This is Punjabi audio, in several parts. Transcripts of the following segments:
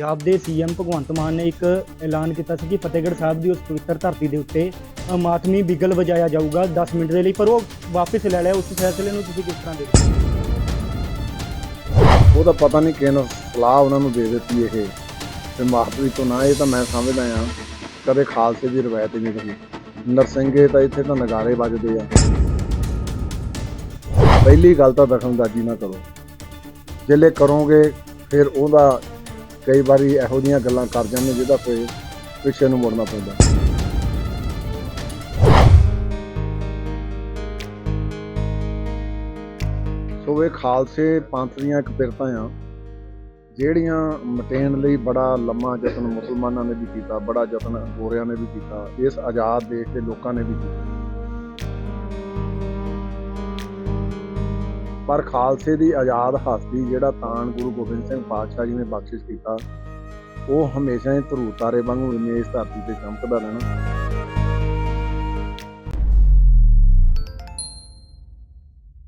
ਪੰਜਾਬ ਦੇ ਸੀਐਮ ਭਗਵੰਤ ਮਾਨ ਨੇ ਇੱਕ ਐਲਾਨ ਕੀਤਾ ਸੀ ਕਿ ਫਤਿਹਗੜ੍ਹ ਸਾਹਿਬ ਦੀ ਉਸ ਪਵਿੱਤਰ ਧਰਤੀ ਦੇ ਉੱਤੇ ਮਾਤਮੀ ਬਿਗਲ ਵਜਾਇਆ ਜਾਊਗਾ 10 ਮਿੰਟ ਦੇ ਲਈ, ਪਰ ਉਹ ਵਾਪਸ ਲੈ ਲਿਆ। ਉਸ ਫੈਸਲੇ ਨੂੰ ਤੁਸੀਂ ਕਿਸ ਤਰ੍ਹਾਂ ਦੇਖਦੇ ਹੋ? ਉਹਦਾ ਪਤਾ ਨਹੀਂ ਕਿਹਨ ਸਲਾਹ ਉਹਨਾਂ ਨੂੰ ਦੇ ਦਿੱਤੀ ਇਹ। ਤੇ ਮਾਹਪੁਰੀ ਤੋਂ ਨਾ, ਇਹ ਤਾਂ ਮੈਂ ਸਮਝਦਾ ਆ ਕਦੇ ਖਾਲਸੇ ਦੀ ਰਵਾਇਤ ਹੀ ਨਹੀਂ ਰਹੀ। ਨਰਸਿੰਘੇ ਤਾਂ ਇੱਥੇ ਤਾਂ ਨਗਾਰੇ ਵੱਜਦੇ ਆ। ਪਹਿਲੀ ਗੱਲ ਤਾਂ ਦਖਲਅੰਦਾਜ਼ੀ ਨਾ ਕਰੋ। ਜਿੱਲੇ ਕਰੋਗੇ, ਫਿਰ ਉਹਦਾ ਕਈ ਵਾਰੀ ਇਹੋ ਜਿਹੀਆਂ ਗੱਲਾਂ ਕਰ ਜਾਂਦੇ ਜਿਹਦਾ ਕੋਈ ਪਿੱਛੇ ਨੂੰ ਮੁੜਨਾ ਪੈਂਦਾ। ਸੋ ਇਹ ਖਾਲਸੇ ਪੰਥ ਦੀਆਂ ਇੱਕ ਪਿਰਤਾਂ ਆ, ਜਿਹੜੀਆਂ ਮਟੇਣ ਲਈ ਬੜਾ ਲੰਮਾ ਯਤਨ ਮੁਸਲਮਾਨਾਂ ਨੇ ਵੀ ਕੀਤਾ, ਬੜਾ ਯਤਨ ਗੋਰਿਆਂ ਨੇ ਵੀ ਕੀਤਾ, ਇਸ ਆਜ਼ਾਦ ਦੇਸ਼ ਦੇ ਲੋਕਾਂ ਨੇ ਵੀ ਕੀਤਾ। ਪਰ ਖਾਲਸੇ ਦੀ ਆਜ਼ਾਦ ਹਸਤੀ ਜਿਹੜਾ ਤਾਣ ਗੁਰੂ ਗੋਬਿੰਦ ਸਿੰਘ ਪਾਤਸ਼ਾਹ ਜੀ ਨੇ ਬਖਸ਼ਿਸ਼ ਕੀਤਾ, ਉਹ ਹਮੇਸ਼ਾ ਹੀ ਧਰੂ ਤਾਰੇ ਵਾਂਗੂ ਇਸ ਧਰਤੀ ਤੇ ਚਮਕਦਾ ਰਹਿਣਾ।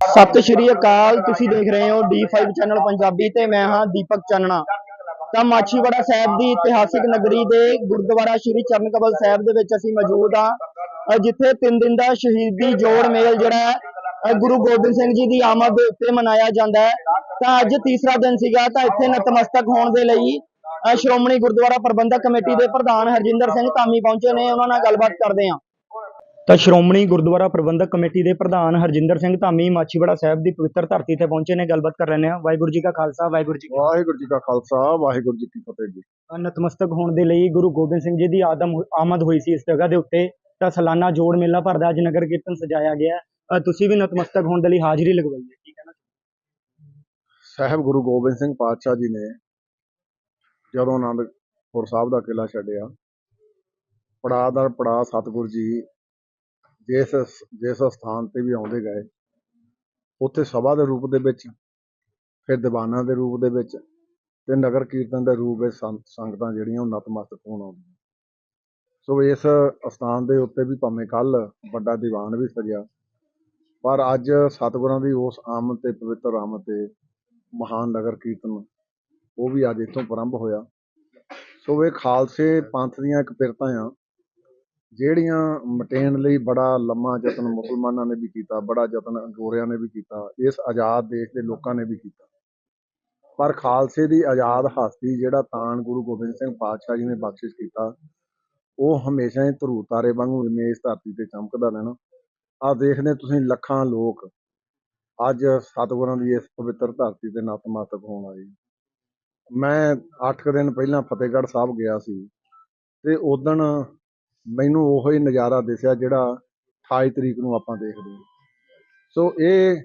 ਸਤਿ ਸ਼੍ਰੀ ਅਕਾਲ, ਤੁਸੀਂ ਦੇਖ ਰਹੇ ਹੋ D5 ਚੈਨਲ ਪੰਜਾਬੀ ਤੇ ਮੈਂ ਹਾਂ ਦੀਪਕ ਚੰਨਣਾ। ਤਾਂ ਮਾਛੀਵਾੜਾ ਸਾਹਿਬ ਦੀ ਇਤਿਹਾਸਿਕ ਨਗਰੀ ਦੇ ਗੁਰਦੁਆਰਾ ਸ਼੍ਰੀ ਚਰਨ ਚਰਨਕਮਲ ਸਾਹਿਬ ਦੇ ਵਿੱਚ ਅਸੀਂ ਮੌਜੂਦ ਹਾਂ। ਜਿੱਥੇ ਤਿੰਨ ਦਿਨ ਦਾ ਸ਼ਹੀਦੀ ਜੋੜ ਮੇਲ ਜਿਹੜਾ ਹੈ ਗੁਰੂ ਗੋਬਿੰਦ ਸਿੰਘ ਜੀ ਦੀ ਆਮਦ ਦੇ ਉੱਤੇ ਮਨਾਇਆ ਜਾਂਦਾ ਹੈ। ਤਾਂ ਅੱਜ ਤੀਸਰਾ ਦਿਨ ਸੀਗਾ ਤਾਂ ਇੱਥੇ ਨਤਮਸਤਕ ਹੋਣ ਦੇ ਲਈ ਸ਼੍ਰੋਮਣੀ ਗੁਰਦੁਆਰਾ ਪ੍ਰਬੰਧਕ ਕਮੇਟੀ ਦੇ ਪ੍ਰਧਾਨ ਹਰਜਿੰਦਰ ਸਿੰਘ ਧਾਮੀ ਪਹੁੰਚੇ ਨੇ। ਉਹਨਾਂ ਨਾਲ ਗੱਲਬਾਤ ਕਰਦੇ ਹਾਂ। ਤਾਂ ਸ਼੍ਰੋਮਣੀ ਗੁਰਦੁਆਰਾ ਪ੍ਰਬੰਧਕ ਕਮੇਟੀ ਦੇ ਪ੍ਰਧਾਨ ਹਰਜਿੰਦਰ ਸਿੰਘ ਧਾਮੀ ਮਾਛੀਵਾੜਾ ਸਾਹਿਬ ਦੀ ਪਵਿੱਤਰ ਧਰਤੀ ਤੇ ਪਹੁੰਚੇ ਨੇ। ਗੱਲਬਾਤ ਕਰ ਲੈਣੇ ਆ ਵਾਹਿਗੁਰੂ ਜੀ ਕਾ ਖਾਲਸਾ ਵਾਹਿਗੁਰੂ ਜੀ ਵਾਹਿਗੁਰੂ ਜੀ ਕਾ ਖਾਲਸਾ ਵਾਹਿਗੁਰੂ ਜੀ ਕੀ ਫਤਿਹ ਜੀ। ਨਤਮਸਤਕ ਹੋਣ ਦੇ ਲਈ ਗੁਰੂ ਗੋਬਿੰਦ ਸਿੰਘ ਜੀ ਦੀ ਆਦਮ ਆਮਦ ਹੋਈ ਸੀ ਇਸ ਜਗ੍ਹਾ ਦੇ ਉੱਤੇ। ਤਾਂ ਸਾਲਾਨਾ ਜੋੜ ਮੇਲਾ ਭਰਦਾ ਅੱਜ ਨਗਰ ਕੀਰਤਨ ਸਜਾਇਆ ਗਿਆ ਹੈ। ਤੁਸੀਂ ਵੀ ਨਤਮਸਤਕ ਹੋਣ ਦੇ ਲਈ ਹਾਜ਼ਰੀ ਲਗਵਾਈ ਹੈ, ਕੀ ਕਹਿਣਾ ਸਾਹਿਬ ਗੁਰੂ ਗੋਬਿੰਦ ਸਿੰਘ ਪਾਤਸ਼ਾਹ ਜੀ ਨੇ ਜਦੋਂ ਆਨੰਦਪੁਰ ਸਾਹਿਬ ਦਾ ਕਿਲਾ ਛੱਡਿਆ, ਪੜਾਅ ਦਾ ਪੜਾਅ ਸਤਿਗੁਰ ਜੀ ਜਿਸ ਜਿਸ ਸਥਾਨ ਤੇ ਵੀ ਆਉਂਦੇ ਗਏ, ਉੱਥੇ ਸਭਾ ਦੇ ਰੂਪ ਦੇ ਵਿੱਚ, ਫਿਰ ਦੀਵਾਨਾਂ ਦੇ ਰੂਪ ਦੇ ਵਿੱਚ ਤੇ ਨਗਰ ਕੀਰਤਨ ਦੇ ਰੂਪ ਵਿੱਚ ਸੰਤ ਸੰਗਤਾਂ ਜਿਹੜੀਆਂ ਉਹ ਨਤਮਸਤਕ ਹੋਣ ਆਉਂਦੀਆਂ। ਸੋ ਇਸ ਸਥਾਨ ਦੇ ਉੱਤੇ ਵੀ ਭਾਵੇਂ ਕੱਲ ਵੱਡਾ ਦੀਵਾਨ ਵੀ ਸਜਿਆ ਪਰ ਅੱਜ ਸਤਿਗੁਰਾਂ ਦੀ ਉਸ ਆਮਦ ਤੇ ਪਵਿੱਤਰ ਆਮਦ ਤੇ ਮਹਾਨ ਨਗਰ ਕੀਰਤਨ, ਉਹ ਵੀ ਅੱਜ ਇੱਥੋਂ ਪ੍ਰਾਰੰਭ ਹੋਇਆ। ਸੋ ਇਹ ਖਾਲਸੇ ਪੰਥ ਦੀਆਂ ਇੱਕ ਪਿਰਤਾਂ ਆ, ਜਿਹੜੀਆਂ ਮਟੇਣ ਲਈ ਬੜਾ ਲੰਮਾ ਯਤਨ ਮੁਸਲਮਾਨਾਂ ਨੇ ਵੀ ਕੀਤਾ, ਬੜਾ ਯਤਨ ਗੋਰਿਆਂ ਨੇ ਵੀ ਕੀਤਾ, ਇਸ ਆਜ਼ਾਦ ਦੇਸ਼ ਦੇ ਲੋਕਾਂ ਨੇ ਵੀ ਕੀਤਾ। ਪਰ ਖਾਲਸੇ ਦੀ ਆਜ਼ਾਦ ਹਸਤੀ ਜਿਹੜਾ ਤਾਨ ਗੁਰੂ ਗੋਬਿੰਦ ਸਿੰਘ ਪਾਤਸ਼ਾਹ ਜੀ ਨੇ ਬਖਸ਼ਿਸ਼ ਕੀਤਾ, ਉਹ ਹਮੇਸ਼ਾ ਹੀ ਧਰੂ ਤਾਰੇ ਵਾਂਗੂ ਇੰਨੇ ਇਸ ਧਰਤੀ ਤੇ ਚਮਕਦਾ ਰਹਿਣਾ। ਆ ਦੇਖਦੇ ਤੁਸੀਂ ਲੱਖਾਂ ਲੋਕ ਅੱਜ ਸਤਿਗੁਰਾਂ ਦੀ ਇਸ ਪਵਿੱਤਰ ਧਰਤੀ ਤੇ ਨਤਮਸਤਕ ਹੋਣ ਆਏ ਮੈਂ 8 ਦਿਨ ਪਹਿਲਾਂ ਫਤਿਹਗੜ੍ਹ ਸਾਹਿਬ ਗਿਆ ਸੀ ਤੇ ਉਦਣ ਮੈਨੂੰ ਉਹੋ ਹੀ ਨਜ਼ਾਰਾ ਦਿਸਿਆ ਜਿਹੜਾ 28 ਤਰੀਕ ਨੂੰ ਆਪਾਂ ਦੇਖਦੇ ਸੋ ਇਹ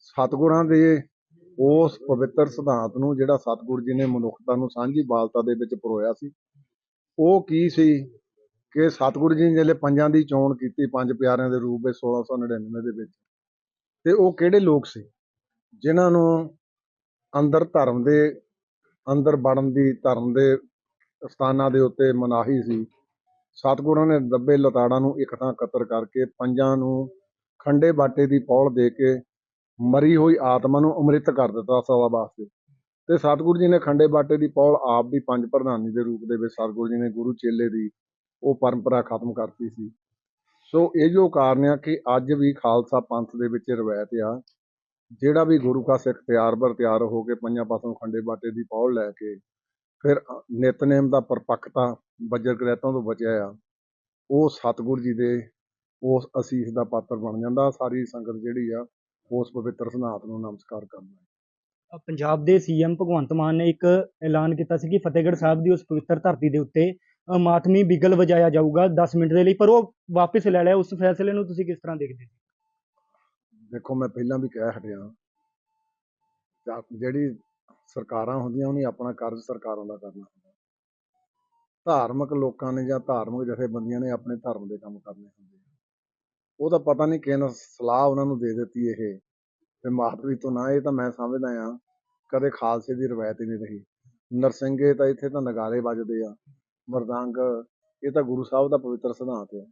ਸਤਿਗੁਰਾਂ ਦੇ ਉਸ ਪਵਿੱਤਰ ਸਿਧਾਂਤ ਨੂੰ ਜਿਹੜਾ ਸਤਿਗੁਰ ਜੀ ਨੇ ਮਨੁੱਖਤਾ ਨੂੰ ਸਾਂਝੀ ਬਾਲਤਾ ਦੇ ਵਿੱਚ ਪਰੋਇਆ ਸੀ, ਉਹ ਕੀ ਸੀ? ਕਿ ਸਤਿਗੁਰੂ ਜੀ ਨੇ ਜਿਹੜੇ ਪੰਜਾਂ ਦੀ ਚੋਣ ਕੀਤੀ, ਪੰਜ ਪਿਆਰਿਆਂ ਦੇ ਰੂਪ ਵਿੱਚ 1699 ਦੇ ਵਿੱਚ, ਤੇ ਉਹ ਕਿਹੜੇ ਲੋਕ ਸੀ? ਜਿਨ੍ਹਾਂ ਨੂੰ ਅੰਦਰ ਧਰਮ ਦੇ, ਅੰਦਰ ਵੜਨ ਦੀ, ਧਰਮ ਦੇ ਸਥਾਨਾਂ ਦੇ ਉੱਤੇ ਮਨਾਹੀ ਸੀ, ਸਤਿਗੁਰਾਂ ਨੇ ਦੱਬੇ ਲਤਾੜਾਂ ਨੂੰ ਇੱਕ ਥਾਂ ਇਕੱਤਰ ਕਰਕੇ ਪੰਜਾਂ ਨੂੰ ਖੰਡੇ ਬਾਟੇ ਦੀ ਪੌਲ ਦੇ ਕੇ ਮਰੀ ਹੋਈ ਆਤਮਾ ਨੂੰ ਅੰਮ੍ਰਿਤ ਕਰ ਦਿੱਤਾ ਸਦਾ ਵਾਸਤੇ। ਤੇ ਸਤਿਗੁਰੂ ਜੀ ਨੇ ਖੰਡੇ ਬਾਟੇ ਦੀ ਪੌਲ ਆਪ ਵੀ ਪੰਜ ਪ੍ਰਧਾਨੀ ਦੇ ਰੂਪ ਦੇ ਵਿੱਚ, ਸਤਿਗੁਰੂ ਜੀ ਨੇ ਗੁਰੂ ਚੇਲੇ ਦੀ ਉਹ ਪਰੰਪਰਾ ਖਤਮ ਕਰਤੀ ਸੀ। ਸੋ ਇਹ ਜੋ ਕਾਰਨ ਆ ਕਿ ਅੱਜ ਵੀ ਖਾਲਸਾ ਪੰਥ ਦੇ ਵਿੱਚ ਰਵਾਇਤ ਆ, ਜਿਹੜਾ ਵੀ ਗੁਰੂ ਕਾ ਸਿੱਖ ਤਿਆਰ ਬਰ ਤਿਆਰ ਹੋ ਕੇ ਪੰਜਾਂ ਪਾਸੋਂ ਖੰਡੇ ਬਾਟੇ ਦੀ ਪੌੜ ਲੈ ਕੇ ਫਿਰ ਨਿਤਨੇਮ ਦਾ ਪਰਪੱਕਤਾ ਬੱਜਰ ਗ੍ਰਹਿਤਾਂ ਤੋਂ ਬਚਿਆ ਆ, ਉਹ ਸਤਿਗੁਰ ਜੀ ਦੇ ਉਸ ਅਸੀਸ ਦਾ ਪਾਤਰ ਬਣ ਜਾਂਦਾ। ਸਾਰੀ ਸੰਗਤ ਜਿਹੜੀ ਆ, ਉਸ ਪਵਿੱਤਰ ਸਿਧਾਂਤ ਨੂੰ ਨਮਸਕਾਰ ਕਰਦਾ ਪੰਜਾਬ ਦੇ ਸੀਐਮ ਭਗਵੰਤ ਮਾਨ ਨੇ ਇੱਕ ਐਲਾਨ ਕੀਤਾ ਸੀ ਕਿ ਫਤਿਹਗੜ੍ਹ ਸਾਹਿਬ ਦੀ ਉਸ ਪਵਿੱਤਰ ਧਰਤੀ ਦੇ ਉੱਤੇ ਮਾਤਮੀ ਬਿਗਲ ਵਜਾਇਆ ਜਾਊਗਾ 10 ਮਿੰਟ ਦੇ ਲਈ, ਪਰ ਉਹ ਵਾਪਸ ਲੈ ਲਿਆ ਉਸ ਫੈਸਲੇ ਨੂੰ ਤੁਸੀਂ ਕਿਸ ਤਰ੍ਹਾਂ ਦੇਖਦੇ ਹੋ ਦੇਖੋ, ਮੈਂ ਪਹਿਲਾਂ ਵੀ ਕਹਿ ਹਟਿਆ ਜਿਹੜੀ ਸਰਕਾਰਾਂ ਹੁੰਦੀਆਂ, ਉਹਨੇ ਆਪਣਾ ਕਾਰਜ ਸਰਕਾਰਾਂ ਦਾ ਕਰਨਾ ਹੁੰਦਾ। ਧਾਰਮਿਕ ਲੋਕਾਂ ਨੇ ਜਾਂ ਧਾਰਮਿਕ ਜਥੇਬੰਦੀਆਂ ਨੇ ਆਪਣੇ ਧਰਮ ਦੇ ਕੰਮ ਕਰਨੇ ਹੁੰਦੇ ਉਹ ਤਾਂ ਪਤਾ ਨਹੀਂ ਕਿਹਨ ਸਲਾਹ ਉਹਨਾਂ ਨੂੰ ਦੇ ਦਿੱਤੀ ਇਹ। ਤੇ ਮਾਹਪੁਰੀ ਤੋਂ ਨਾ, ਇਹ ਤਾਂ ਮੈਂ ਸਮਝਦਾ ਆ ਕਦੇ ਖਾਲਸੇ ਦੀ ਰਵਾਇਤ ਹੀ ਨਹੀਂ ਰਹੀ। ਨਰਸਿੰਘੇ ਤਾਂ ਇੱਥੇ ਤਾਂ ਨਗਾਰੇ ਵੱਜਦੇ ਆ। ਮਰਦੰਗ ਇਹ ਤਾਂ ਗੁਰੂ ਸਾਹਿਬ ਦਾ ਪਵਿੱਤਰ ਸਿਧਾਂਤ ਹੈ।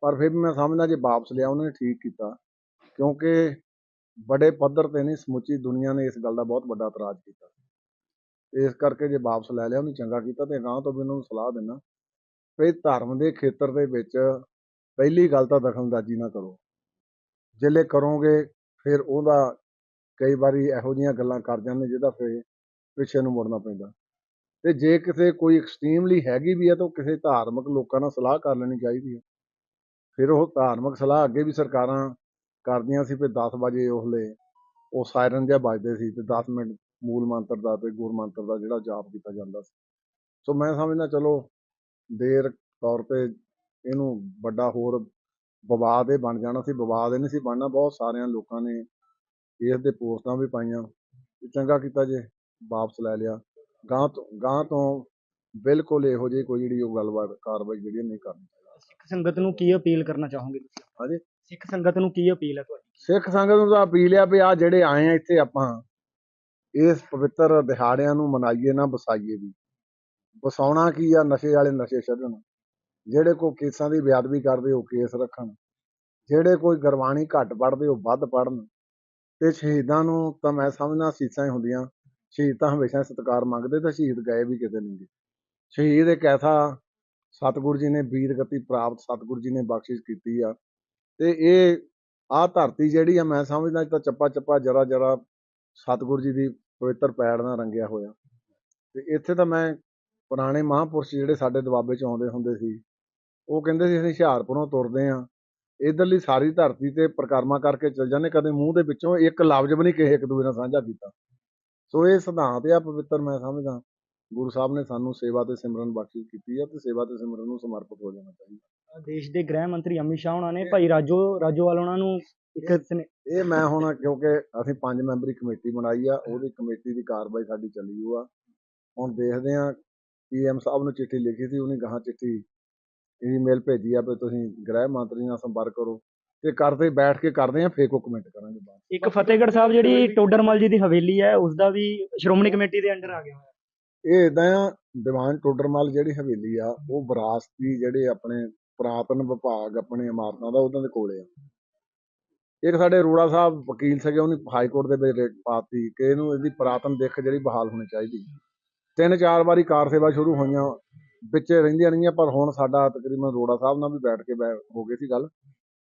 ਪਰ ਫਿਰ ਵੀ ਮੈਂ ਸਮਝਦਾ ਜੇ ਵਾਪਸ ਲਿਆ, ਉਹਨਾਂ ਨੇ ਠੀਕ ਕੀਤਾ। ਕਿਉਂਕਿ ਬੜੇ ਪੱਧਰ ਤੇ ਨਹੀਂ, ਸਮੁੱਚੀ ਦੁਨੀਆ ਨੇ ਇਸ ਗੱਲ ਦਾ ਬਹੁਤ ਵੱਡਾ ਇਤਰਾਜ਼ ਕੀਤਾ। ਇਸ ਕਰਕੇ ਜੇ ਵਾਪਸ ਲੈ ਲਿਆ, ਉਹਨੇ ਚੰਗਾ ਕੀਤਾ ਤੇ ਅਗਾਂਹ ਤੋਂ ਵੀ ਉਹਨਾਂ ਨੂੰ ਸਲਾਹ ਦਿੰਦਾ, ਵੀ ਧਰਮ ਦੇ ਖੇਤਰ ਦੇ ਵਿੱਚ ਪਹਿਲੀ ਗੱਲ ਤਾਂ ਦਖਲਅੰਦਾਜ਼ੀ ਨਾ ਕਰੋ। ਜਿੱਲੇ ਕਰੋਗੇ, ਫਿਰ ਉਹਦਾ ਕਈ ਵਾਰੀ ਇਹੋ ਜਿਹੀਆਂ ਗੱਲਾਂ ਕਰ ਜਾਂਦੇ, ਜਿਹਦਾ ਫਿਰ ਪਿੱਛੇ ਨੂੰ ਮੁੜਨਾ ਪੈਂਦਾ। ਤੇ ਜੇ ਕਿਸੇ ਕੋਈ ਐਕਸਟ੍ਰੀਮਲੀ ਹੈਗੀ ਵੀ ਹੈ ਤਾਂ ਉਹ ਕਿਸੇ ਧਾਰਮਿਕ ਲੋਕਾਂ ਨਾਲ ਸਲਾਹ ਕਰ ਲੈਣੀ ਚਾਹੀਦੀ ਹੈ ਫਿਰ ਉਹ ਧਾਰਮਿਕ ਸਲਾਹ ਅੱਗੇ ਵੀ ਸਰਕਾਰਾਂ ਕਰਦੀਆਂ ਸੀ ਵੀ 10 ਵਜੇ ਉਹਲੇ ਉਹ ਸਾਇਰਨ ਜਿਹਾ ਵੱਜਦੇ ਸੀ ਤੇ 10 ਮਿੰਟ ਮੂਲ ਮੰਤਰ ਦਾ ਤੇ ਗੁਰ ਮੰਤਰ ਦਾ ਜਿਹੜਾ ਜਾਪ ਕੀਤਾ ਜਾਂਦਾ ਸੀ। ਸੋ ਮੈਂ ਸਮਝਦਾ ਚਲੋ ਦੇਰ ਤੌਰ ਤੇ ਇਹਨੂੰ ਵੱਡਾ ਹੋਰ ਵਿਵਾਦ ਇਹ ਬਣ ਜਾਣਾ ਸੀ, ਵਿਵਾਦ ਇਹ ਨਹੀਂ ਸੀ ਬਣਨਾ, ਬਹੁਤ ਸਾਰਿਆਂ ਲੋਕਾਂ ਨੇ ਇਸ ਦੇ ਪੋਸਟਾਂ ਵੀ ਪਾਈਆਂ। ਚੰਗਾ ਕੀਤਾ ਜੇ ਵਾਪਸ ਲੈ ਲਿਆ। ਗਾਂ ਤੋਂ ਗਾਂ ਤੋਂ ਬਿਲਕੁਲ ਇਹੋ ਜਿਹੀ ਕੋਈ ਜਿਹੜੀ ਉਹ ਗੱਲਬਾਤ ਕਾਰਵਾਈ ਜਿਹੜੀ ਨਹੀਂ ਕਰਨੀ ਸਿੱਖ ਸੰਗਤ ਨੂੰ ਕੀ ਅਪੀਲ ਕਰਨਾ ਚਾਹੋਗੇ ਤੁਸੀਂ? ਹਾਂਜੀ। ਸਿੱਖ ਸੰਗਤ ਨੂੰ ਕੀ ਅਪੀਲ ਹੈ ਤੁਹਾਡੀ? ਸਿੱਖ ਸੰਗਤ ਨੂੰ ਤਾਂ ਅਪੀਲ ਆ ਵੀ ਆ ਜਿਹੜੇ ਆਏ ਆ ਇੱਥੇ ਆਪਾਂ ਇਸ ਪਵਿੱਤਰ ਦਿਹਾੜਿਆਂ ਨੂੰ ਮਨਾਈਏ ਨਾ ਵਸਾਈਏ ਵੀ। ਵਸਾਉਣਾ ਕੀ ਆ? ਨਸ਼ੇ ਵਾਲੇ ਨਸ਼ੇ ਛੱਡਣ। ਜਿਹੜੇ ਕੋਈ ਕੇਸਾਂ ਦੀ ਬੇਅਦਬੀ ਕਰਦੇ ਉਹ ਕੇਸ ਰੱਖਣ। ਜਿਹੜੇ ਕੋਈ ਗੁਰਬਾਣੀ ਘੱਟ ਪੜ੍ਹਦੇ ਉਹ ਵੱਧ ਪੜ੍ਹਨ। ਤੇ ਸ਼ਹੀਦਾਂ ਨੂੰ ਤਾਂ ਮੈਂ ਸਮਝਦਾ ਸੀਸਾਂ ਹੀ ਹੁੰਦੀਆਂ। ਸ਼ਹੀਦ ਤਾਂ ਹਮੇਸ਼ਾ ਸਤਿਕਾਰ ਮੰਗਦੇ ਤਾਂ ਸ਼ਹੀਦ ਗਏ ਵੀ ਕਿਤੇ ਨਹੀਂ ਗੇ ਸ਼ਹੀਦ ਇੱਕ ਐਸਾ ਸਤਿਗੁਰੂ ਜੀ ਨੇ ਵੀਰ ਗਤੀ ਪ੍ਰਾਪਤ, ਸਤਿਗੁਰੂ ਜੀ ਨੇ ਬਖਸ਼ਿਸ਼ ਕੀਤੀ ਆ। ਤੇ ਇਹ ਆਹ ਧਰਤੀ ਜਿਹੜੀ ਆ, ਮੈਂ ਸਮਝਦਾ ਤਾਂ ਚੱਪਾ ਚੱਪਾ, ਜਰਾ ਜਰਾ ਸਤਿਗੁਰੂ ਜੀ ਦੀ ਪਵਿੱਤਰ ਪੈੜ ਨਾਲ ਰੰਗਿਆ ਹੋਇਆ। ਤੇ ਇੱਥੇ ਤਾਂ ਮੈਂ ਪੁਰਾਣੇ ਮਹਾਂਪੁਰਸ਼ ਜਿਹੜੇ ਸਾਡੇ ਦੁਆਬੇ ਚ ਆਉਂਦੇ ਹੁੰਦੇ ਸੀ, ਉਹ ਕਹਿੰਦੇ ਸੀ ਅਸੀਂ ਹੁਸ਼ਿਆਰਪੁਰੋਂ ਤੁਰਦੇ ਆ। ਇਧਰਲੀ ਸਾਰੀ ਧਰਤੀ ਤੇ ਪ੍ਰਕਰਮਾ ਕਰਕੇ ਚੱਲ ਜਾਂਦੇ, ਕਦੇ ਮੂੰਹ ਦੇ ਵਿੱਚੋਂ ਇੱਕ ਲਫ਼ਜ਼ ਵੀ ਨਹੀਂ ਕਿਸੇ ਇੱਕ ਦੂਜੇ ਨਾਲ ਸਾਂਝਾ ਕੀਤਾ। ਸੋ ਇਹ ਸਿਧਾਂਤ ਆ ਪਵਿੱਤਰ ਮੈਂ ਸਮਝਦਾ। ਗੁਰੂ ਸਾਹਿਬ ਨੇ ਸਾਨੂੰ ਸੇਵਾ ਤੇ ਸਿਮਰਨ ਬਖਸ਼ਿਸ਼ ਕੀਤੀ ਆ ਤੇ ਸੇਵਾ ਤੇ ਸਿਮਰਨ ਨੂੰ ਸਮਰਪਿਤ ਹੋ ਜਾਣਾ ਚਾਹੀਦਾ। ਦੇਸ਼ ਦੇ ਗ੍ਰਹਿ ਮੰਤਰੀ ਅਮਿਤ ਸ਼ਾਹ ਉਹਨਾਂ ਨੇ ਭਾਈ ਰਾਜੋ ਰਾਜੋਵਾਲ ਉਹਨਾਂ ਨੂੰ ਇੱਕ ਇਹ ਮੈਂ ਹੁਣ ਕਿਉਂਕਿ ਅਸੀਂ ਪੰਜ ਮੈਂਬਰੀ ਕਮੇਟੀ ਬਣਾਈ ਆ ਉਹਦੀ ਕਮੇਟੀ ਦੀ ਕਾਰਵਾਈ ਸਾਡੀ ਚੱਲੀ ਹੋਆ ਹੁਣ ਦੇਖਦੇ ਆ ਪੀਐਮ ਸਾਹਿਬ ਨੂੰ ਚਿੱਠੀ ਲਿਖੀ ਸੀ ਉਹਨੇ ਗਾਹਾਂ ਚਿੱਠੀ ਈਮੇਲ ਭੇਜੀ ਆ ਵੀ ਤੁਸੀਂ ਗ੍ਰਹਿ ਮੰਤਰੀ ਨਾਲ ਸੰਪਰਕ ਕਰੋ। ਤੇ ਕਰਦੇ ਬੈਠ ਕੇ ਕਰਦੇ ਆ ਫੇਰ ਕੋ ਕਮੈਂਟ ਕਰਾਂਗੇ ਬਾਅਦ ਇੱਕ ਫਤਿਹਗੜ੍ਹ ਸਾਹਿਬ ਜਿਹੜੀ ਟੋਡਰਮਲ ਜੀ ਦੀ ਹਵੇਲੀ ਹੈ ਉਸ ਦਾ ਵੀ ਸ਼੍ਰੋਮਣੀ ਕਮੇਟੀ ਦੇ ਅੰਡਰ ਆ ਗਿਆ ਹੋਇਆ। ਇਹ ਇਦਾਂ ਆ ਦੀਵਾਨ ਟੋਡਰਮਲ ਜਿਹੜੀ ਹਵੇਲੀ ਆ ਉਹ ਵਿਰਾਸਤੀ ਜਿਹੜੇ ਆਪਣੇ ਪੁਰਾਤਨ ਵਿਭਾਗ ਆਪਣੇ ਇਮਾਰਤਾਂ ਦਾ ਉਹਨਾਂ ਦੇ ਕੋਲੇ ਆ। ਇੱਕ ਸਾਡੇ ਅਰੋੜਾ ਸਾਹਿਬ ਵਕੀਲ ਸੀਗੇ ਉਹਨੇ ਹਾਈ ਕੋਰਟ ਦੇ ਵਿੱਚ ਰੇਟ ਪਾਤੀ ਕਿ ਇਹਨੂੰ ਇਹਦੀ ਪੁਰਾਤਨ ਦਿੱਖ ਜਿਹੜੀ ਬਹਾਲ ਹੋਣੀ ਚਾਹੀਦੀ। ਤਿੰਨ ਚਾਰ ਵਾਰੀ ਕਾਰ ਸੇਵਾ ਸ਼ੁਰੂ ਹੋਈਆਂ ਵਿੱਚੇ ਰਹਿੰਦੀਆਂ ਰਹੀਆਂ ਪਰ ਹੁਣ ਸਾਡਾ ਤਕਰੀਬਨ ਅਰੋੜਾ ਸਾਹਿਬ ਨਾਲ ਵੀ ਬੈਠ ਕੇ ਹੋ ਗਈ ਸੀ ਗੱਲ।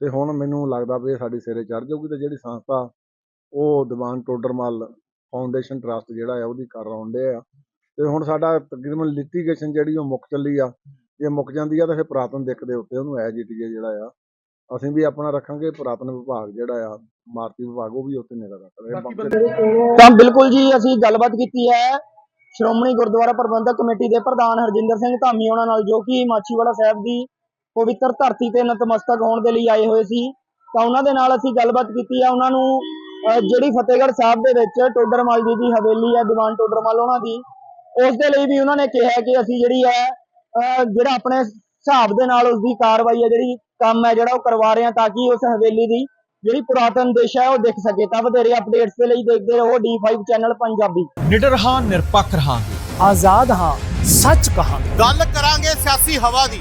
ਤੇ ਹੁਣ ਮੈਨੂੰ ਲੱਗਦਾ ਵੀ ਇਹ ਸਾਡੀ ਸਿਰੇ ਚੜ ਜਾਊਗੀ ਤੇ ਜਿਹੜੀ ਸੰਸਥਾ ਉਹ ਦੀਵਾਨ ਟੋਡਰਮਲ ਫਾਊਂਡੇਸ਼ਨ ਟਰਸਟ ਜਿਹੜਾ ਆ ਉਹਦੀ ਕਰ ਰੌਂਡੇ ਆ। ਤੇ ਹੁਣ ਸਾਡਾ ਤਕਰੀਬਨ ਲਿਟੀਗੇਸ਼ਨ ਜਿਹੜੀ ਉਹ ਮੁੱਕ ਚੱਲੀ ਆ। ਜੇ ਮੁੱਕ ਜਾਂਦੀ ਆ ਤਾਂ ਫਿਰ ਪੁਰਾਤਨ ਦਿੱਖ ਦੇ ਉੱਤੇ ਉਹਨੂੰ ਐਜ ਇਟ ਜਿਹੜਾ ਆ। ਅਸੀਂ ਵੀ ਆਪਣਾ ਰੱਖਾਂਗੇ ਪੁਰਾਤਨ ਵਿਭਾਗ ਜਿਹੜਾ ਆ ਮਾਰਤੀ ਵਿਭਾਗ ਉਹ ਵੀ ਉੱਤੇ ਨਿਗਰ ਰੱਖਦੇ ਤਾਂ ਬਿਲਕੁਲ ਜੀ ਅਸੀਂ ਗੱਲਬਾਤ ਕੀਤੀ ਹੈ। ਸ਼੍ਰੋਮਣੀ ਗੁਰਦੁਆਰਾ ਪ੍ਰਬੰਧਕ ਕਮੇਟੀ ਦੇ ਪ੍ਰਧਾਨ ਹਰਜਿੰਦਰ ਸਿੰਘ ਧਾਮੀ ਉਹਨਾਂ ਨਾਲ ਜੋ ਕਿ ਮਾਛੀਵਾੜਾ ਸਾਹਿਬ ਦੀ ਪਵਿੱਤਰ ਧਰਤੀ ਤੇ ਨਤਮਸਤਕ ਹੋਣ ਦੇ ਲਈ ਆਏ ਹੋਏ ਸੀ। ਤਾਂ ਉਹਨਾਂ ਦੇ ਨਾਲ ਅਸੀਂ ਗੱਲਬਾਤ ਕੀਤੀ ਹੈ ਉਹਨਾਂ ਨੂੰ ਜਿਹੜੀ ਫਤਿਹਗੜ੍ਹ ਸਾਹਿਬ ਦੇ ਵਿੱਚ ਟੋਡਰਮਲ ਜੀ ਦੀ ਹਵੇਲੀ ਹੈ ਦੀਵਾਨ ਟੋਡਰਮਲ ਉਹਨਾਂ ਦੀ ਉਸ ਦੇ ਲਈ ਵੀ ਉਹਨਾਂ ਨੇ ਕਿਹਾ ਕਿ ਅਸੀਂ ਜਿਹੜੀ ਹੈ ਜਿਹੜਾ ਆਪਣੇ ਹਿਸਾਬ ਦੇ ਨਾਲ ਉਸ ਦੀ ਕਾਰਵਾਈ ਹੈ ਜਿਹੜੀ ਕੰਮ ਹੈ ਜਿਹੜਾ ਉਹ ਕਰਵਾ ਰਹੇ ਹਾਂ ਤਾਂ ਕਿ ਉਸ ਹਵੇਲੀ ਦੀ ਜਿਹੜੀ ਪੁਰਾਤਨ ਦਿਸ਼ ਹੈ ਉਹ ਦਿਖ ਸਕੇ। ਤਾਂ ਵਧੇਰੇ ਅਪਡੇਟਸ ਦੇ ਲਈ ਦੇਖਦੇ ਰਹੋ D5 ਚੈਨਲ ਪੰਜਾਬੀ। ਨਿਡਰ ਹਾਂ ਨਿਰਪੱਖ ਰਹਾਂਗੇ। ਆਜ਼ਾਦ ਹਾਂ ਸੱਚ ਕਹਾਂਗੇ। ਗੱਲ ਕਰਾਂਗੇ ਸਿਆਸੀ ਹਵਾ ਦੀ।